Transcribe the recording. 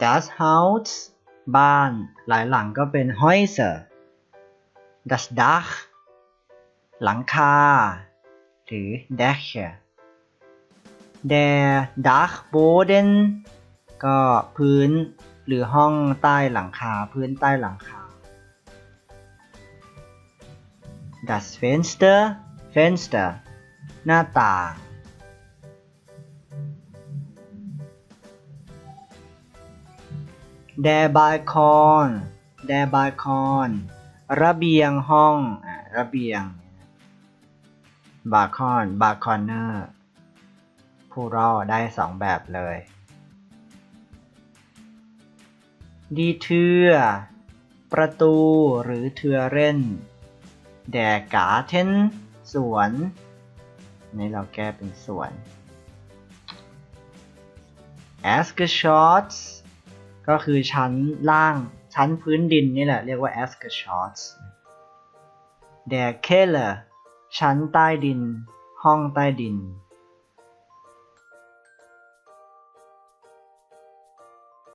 das Haus บ้านหลายหลังก็เป็น Häuser das Dach หลังคา หรือ Dächer der Dachboden ก็พื้นหรือห้องใต้หลังคา พื้นใต้หลังคา das Fenster Fenster หน้าต่าง der Balkon der Balkon ระเบียงห้องอระเบียง Balkon Balconer ผู้รอได้สองแบบเลย ดีเทือ ประตูหรือเทือเร่น แดกาเทนสวนนี่เราแก้เป็นสวน a s k s h o t s ก็คือชั้นล่างชั้นพื้นดินนี่แหละเรียกว่า a s k e s h o t s Der Keller ชั้นใต้ดิน ห้องใต้ดิน